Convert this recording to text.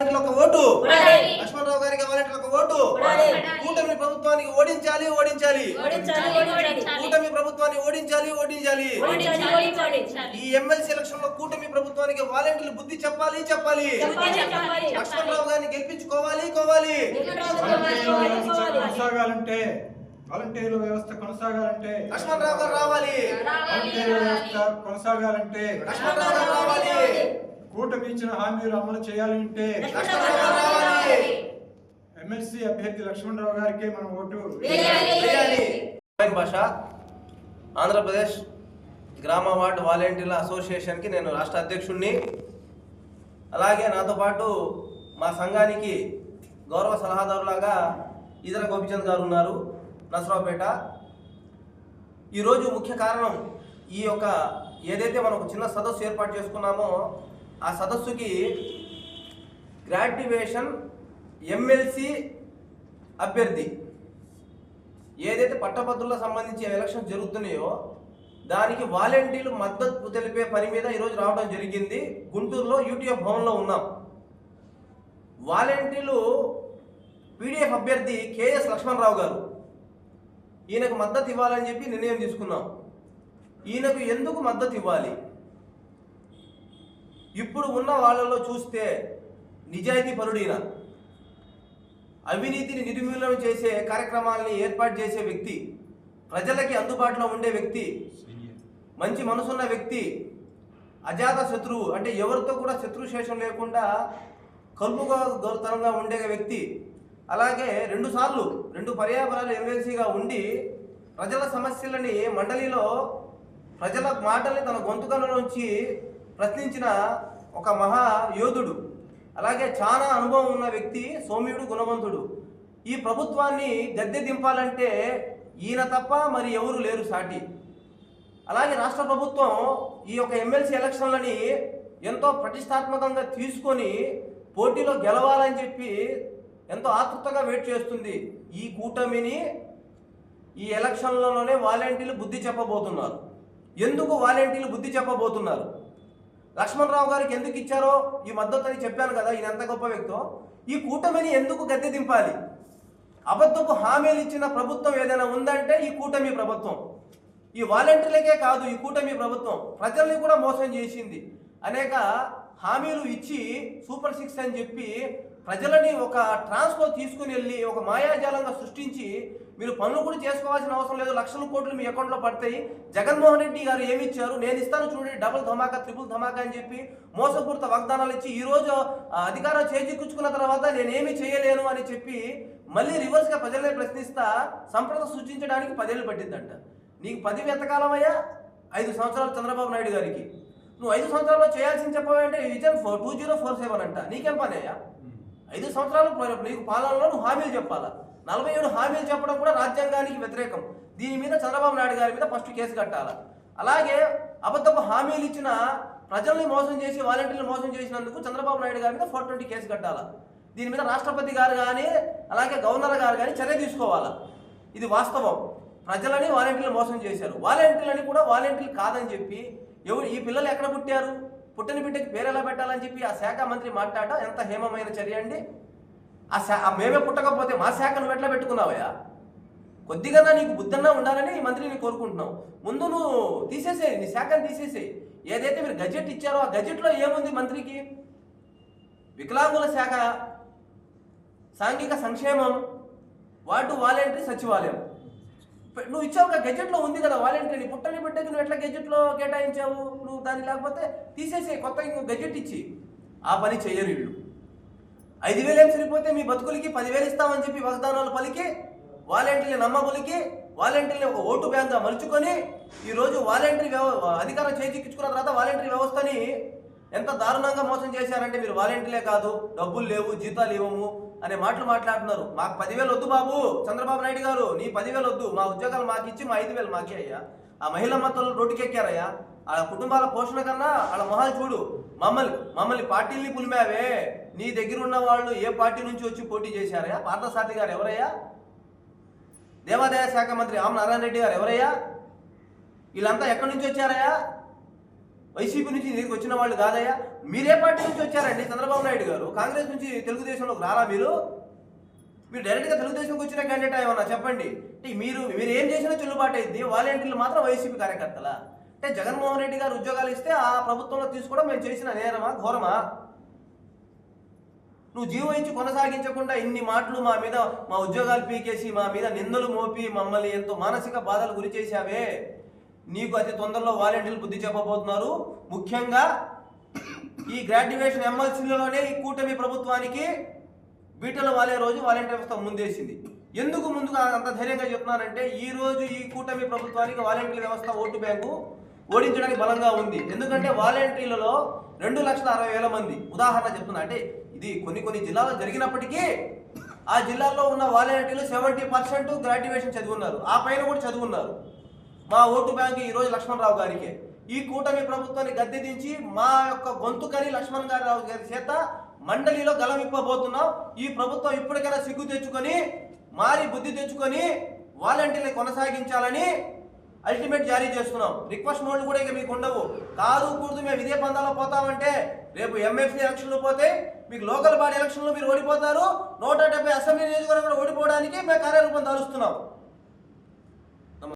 ఒక ఓటు. లక్ష్మణరావు గారికి ఒక ఓటు. కూటమి ప్రభుత్వానికి ఓడించాలి ఓడించాలి ఓడించాలి, ఓడించాలి. కూటమి ప్రభుత్వాన్ని ఓడించాలి ఓడించాలి ఓడించాలి, ఓడించాలి. ఈ ఎమ్మెల్సీ ఎలక్షన్లో కూటమి ప్రభుత్వానికి వాలంటీర్లు బుద్ధి చెప్పాలి చెప్పాలి చెప్పాలి, చెప్పాలి. లక్ష్మణరావు గారిని గెలిపించుకోవాలి కోవాలి కొనసాగాలంటే వాలంటీర్ల వ్యవస్థ కొనసాగాలంటే లక్ష్మణరావు గారు రావాలి వాలంటీర్ల వ్యవస్థ కొనసాగాలంటే లక్ష్మణరావు గారు రావాలి కూటమి ఇచ్చిన హామీలు అమలు చేయాలంటే ఎమ్మెల్సీ అభ్యర్థి లక్ష్మణరావు గారికి మనం ఓటు భాష ఆంధ్రప్రదేశ్ గ్రామ వార్డు వాలంటీర్ల అసోసియేషన్కి నేను రాష్ట్ర అధ్యక్షుడిని అలాగే నాతో పాటు మా సంఘానికి గౌరవ సలహాదారులాగా ఈదర గోపిచంద్ గారు ఉన్నారు నసరావుపేట ఈరోజు ముఖ్య కారణం ఈ యొక్క ఏదైతే మనం ఒక చిన్న సదస్సు ఏర్పాటు చేసుకున్నామో ఆ సదస్సుకి గ్రాడ్యుయేషన్ ఎమ్మెల్సీ అభ్యర్థి. ఏదైతే పట్టభద్రులకు సంబంధించి ఎలక్షన్ జరుగుతున్నాయో దానికి వాలంటీర్లు మద్దతు తెలిపే పని మీద ఈరోజు రావడం జరిగింది. గుంటూరులో యూటీఎఫ్ భవన్లో ఉన్నాం. వాలంటీర్లు పీడిఎఫ్ అభ్యర్థి కేఎస్ లక్ష్మణరావు గారు. ఈయనకు మద్దతు ఇవ్వాలని చెప్పి నిర్ణయం తీసుకున్నాం. ఈయనకు ఎందుకు మద్దతు ఇవ్వాలి? ఇప్పుడు ఉన్న వాళ్ళలో చూస్తే నిజాయితీ పరుడైన అవినీతిని నిర్మూలన చేసే కార్యక్రమాలని ఏర్పాటు చేసే వ్యక్తి ప్రజలకి అందుబాటులో ఉండే వ్యక్తి మంచి మనసున్న వ్యక్తి అజాత శత్రువు అంటే ఎవరితో కూడా శత్రు శేషం లేకుండా కలుపుగా గౌరవతరంగా ఉండే వ్యక్తి. అలాగే రెండు సార్లు రెండు పర్యావరణ ఎమ్మెల్సీగా ఉండి ప్రజల సమస్యలని మండలిలో ప్రజల మాటల్ని తన గొంతుకలోంచి ప్రశ్నించిన ఒక మహా యోధుడు అలాగే చాలా అనుభవం ఉన్న వ్యక్తి సౌమ్యుడు గుణవంతుడు. ఈ ప్రభుత్వాన్ని గద్దె దింపాలంటే ఈయన తప్ప మరి ఎవరు లేరు సాటి. అలాగే రాష్ట్ర ప్రభుత్వం ఈ యొక్క ఎమ్మెల్సీ ఎలక్షన్లని ఎంతో ప్రతిష్టాత్మకంగా తీసుకొని పోటీలో గెలవాలని చెప్పి ఎంతో ఆతృతగా వెయిట్ చేస్తుంది. ఈ కూటమిని ఈ ఎలక్షన్లలోనే వాలంటీర్లు బుద్ధి చెప్పబోతున్నారు. ఎందుకు వాలంటీర్లు బుద్ధి చెప్పబోతున్నారు? లక్ష్మణరావు గారికి ఎందుకు ఇచ్చారో ఈ మద్దతు అని చెప్పాను కదా ఈయన ఎంత గొప్ప వ్యక్తో. ఈ కూటమిని ఎందుకు గద్దె దింపాలి? అబద్ధపు హామీలు ఇచ్చిన ప్రభుత్వం ఏదైనా ఉందంటే ఈ కూటమి ప్రభుత్వం. ఈ వాలంటీర్లకే కాదు ఈ కూటమి ప్రభుత్వం. ప్రజల్ని కూడా మోసం చేసింది. అనేక హామీలు ఇచ్చి సూపర్ సిక్స్ అని చెప్పి ప్రజలని ఒక ట్రాన్స్లో తీసుకుని వెళ్ళి ఒక మాయాజాలంగా సృష్టించి మీరు పనులు కూడా చేసుకోవాల్సిన అవసరం లేదు. లక్షల కోట్లు మీ అకౌంట్లో పడతాయి. జగన్మోహన్ రెడ్డి గారు ఏమి ఇచ్చారు? నేను ఇస్తాను చూడండి డబుల్ ధమాకా త్రిపుల్ ధమాకా అని చెప్పి మోసపూరిత వాగ్దానాలు ఇచ్చి ఈ రోజు అధికారం చేజిక్కుంచుకున్న తర్వాత నేనేమి చేయలేను అని చెప్పి మళ్ళీ రివర్స్గా ప్రజలనే ప్రశ్నిస్తా సంప్రద సృష్టించడానికి పదేళ్ళు పట్టిందంట. నీకు పది ఎంతకాలమయ్యా ఐదు సంవత్సరాలు చంద్రబాబు నాయుడు గారికి. నువ్వు ఐదు సంవత్సరాల్లో చేయాల్సింది చెప్పవంటే vision four two zero four seven అంట. నీకేం పని అయ్యా? ఐదు సంవత్సరాలు పో- నీకు పాలనలో నువ్వు హామీలు చెప్పాలా? నలభై ఏడు హామీలు చెప్పడం కూడా రాజ్యాంగానికి వ్యతిరేకం. దీని మీద చంద్రబాబు నాయుడు గారి మీద ఫస్ట్ కేసు కట్టాల? అలాగే అబద్ధపు హామీలు ఇచ్చిన ప్రజల్ని మోసం చేసి వాలంటీర్లు మోసం చేసినందుకు చంద్రబాబు నాయుడు గారి మీద ఫోర్ ట్వంటీ కేసు కట్టాలా? దీని మీద రాష్ట్రపతి గారు కానీ అలాగే గవర్నర్ గారు కానీ చర్య తీసుకోవాలా? ఇది వాస్తవం. ప్రజలని వాలంటీర్లు మోసం చేశారు. వాలంటీర్లని కూడా వాలంటీర్లు కాదని చెప్పి ఎవరు ఈ పిల్లలు ఎక్కడ పుట్టారు? పుట్టిన బిడ్డకి పేరు ఎలా పెట్టాలని చెప్పి ఆ శాఖ మంత్రి మాట్లాడటం ఎంత హేమమైన చర్య అండి? ఆ శా ఆ మేమే పుట్టకపోతే మా శాఖ నువ్వు ఎట్లా పెట్టుకున్నావయ్యా? కొద్దిగా నీకు బుద్ధన్నా ఉండాలని ఈ మంత్రిని కోరుకుంటున్నావు ముందు నువ్వు తీసేసేయి నీ శాఖను తీసేసేయి. ఏదైతే మీరు గజెట్ ఇచ్చారో ఆ గజెట్లో ఏముంది మంత్రికి? వికలాంగుల శాఖ సాంఘిక సంక్షేమం వాటు వాలంటరీ సచివాలయం. నువ్వు ఇచ్చావు కదా గెజెట్లో ఉంది కదా వాలంటరీ. పుట్టని బిడ్డకి నువ్వు ఎట్లా గెజెట్లో కేటాయించావు? ఇప్పుడు దాన్ని లేకపోతే తీసేసే కొత్త ఇంకో గెజెట్ ఇచ్చి ఆ పని చెయ్యరు వీళ్ళు. ఐదు వేలేం సరిపోతే మీ బతుకులకి పదివేలు ఇస్తామని చెప్పి వాగ్దానాలు పలికి వాలంటీర్లు నమ్మబలికి వాలంటీర్ని ఒక ఓటు బ్యాంక్గా మలుచుకొని ఈరోజు వాలంటీర్ వ్యవ అధికారం చేజిక్కించుకున్న తర్వాత వాలంటీర్ వ్యవస్థని ఎంత దారుణంగా మోసం చేశారంటే మీరు వాలంటీర్లే కాదు డబ్బులు లేవు జీతాలు ఇవ్వము అనే మాటలు మాట్లాడుతున్నారు. మాకు పదివేలు వద్దు బాబు చంద్రబాబు నాయుడు గారు నీ పదివేలు వద్దు మా ఉద్యోగాలు మాకు ఇచ్చి మా ఐదు వేలు మాకే అయ్యా. ఆ మహిళా మతలు రోడ్డుకెక్కారయ్యా. ఆ కుటుంబాల పోషణ కన్నా వాళ్ళ మొహాలు చూడు. మమ్మల్ని మమ్మల్ని పార్టీల్ని పులిమావే. నీ దగ్గర ఉన్న వాళ్ళు ఏ పార్టీ నుంచి వచ్చి పోటీ చేశారయ్యా? పార్థసారథి గారు ఎవరయ్యా? దేవాదాయ శాఖ మంత్రి ఆమ్ నారాయణ రెడ్డి గారు ఎవరయ్యా? వీళ్ళంతా ఎక్కడి నుంచి వచ్చారయ్యా? వైసీపీ నుంచి నీకు వచ్చిన వాళ్ళు కాదయ్యా? మీరే పార్టీ నుంచి వచ్చారండి చంద్రబాబు నాయుడు గారు. కాంగ్రెస్ నుంచి తెలుగుదేశంలోకి రారా మీరు? మీరు డైరెక్ట్గా తెలుగుదేశంకి వచ్చిన క్యాండిడేట్ ఏమన్నా చెప్పండి. అంటే మీరు మీరు ఏం చేసినా చెల్లుబాటు అయింది. వాలంటీర్లు మాత్రం వైసీపీ కార్యకర్తలా. అంటే జగన్మోహన్ రెడ్డి గారు ఉద్యోగాలు ఇస్తే ఆ ప్రభుత్వంలో తీసుకోవడం మేము చేసిన నేరమా ఘోరమా? నువ్వు జీవో ఇచ్చి కొనసాగించకుండా ఇన్ని మాటలు మా మీద మా ఉద్యోగాలు పీకేసి మా మీద నిందలు మోపి మమ్మల్ని ఎంతో మానసిక బాధలు గురి చేశావే. నీకు అతి తొందరలో వాలంటీర్లు బుద్ధి చెప్పబోతున్నారు. ముఖ్యంగా ఈ గ్రాడ్యుయేషన్ ఎమ్మెల్సీలలోనే ఈ కూటమి ప్రభుత్వానికి బీటలు వాలే రోజు వాలంటీర్ వ్యవస్థ ముందేసింది. ఎందుకు ముందుగా అంత ధైర్యంగా చెప్తున్నానంటే ఈ రోజు ఈ కూటమి ప్రభుత్వానికి వాలంటీర్ వ్యవస్థ ఓటు బ్యాంకు ఓడించడానికి బలంగా ఉంది. ఎందుకంటే వాలంటీర్లలో రెండు లక్షల అరవై వేల మంది. ఉదాహరణ చెప్తున్నా అంటే ఇది కొన్ని కొన్ని జిల్లాలో జరిగినప్పటికీ ఆ జిల్లాలో ఉన్న వాలంటీర్లు సెవెంటీ పర్సెంట్ గ్రాడ్యుయేషన్ చదువున్నారు. ఆ పైన కూడా చదువున్నారు. మా ఓటు బ్యాంకు ఈ రోజు లక్ష్మణరావు గారికి. ఈ కూటమి ప్రభుత్వాన్ని గద్దె దించి మా యొక్క గొంతుకని లక్ష్మణ్ గారి రావు గారి చేత మండలిలో గలమిప్పబోతున్నాం ఈ ప్రభుత్వం ఇప్పటికైనా సిగ్గు తెచ్చుకొని మారి బుద్ధి తెచ్చుకొని వాలంటీర్ని కొనసాగించాలని అల్టిమేట్ జారీ చేస్తున్నాం. రిక్వెస్ట్ నోట్లు కూడా ఇక మీకు ఉండవు. కాదు కూడదు మేము ఇదే పందాలో పోతామంటే రేపు ఎంఎఫ్సీ ఎలక్షన్లు పోతే మీకు లోకల్ బాడీ ఎలక్షన్లో మీరు ఓడిపోతారు. నూట డెబ్బై అసెంబ్లీ నియోజకవర్గంలో ఓడిపోవడానికి మేము కార్యరూపం దారుస్తున్నాం.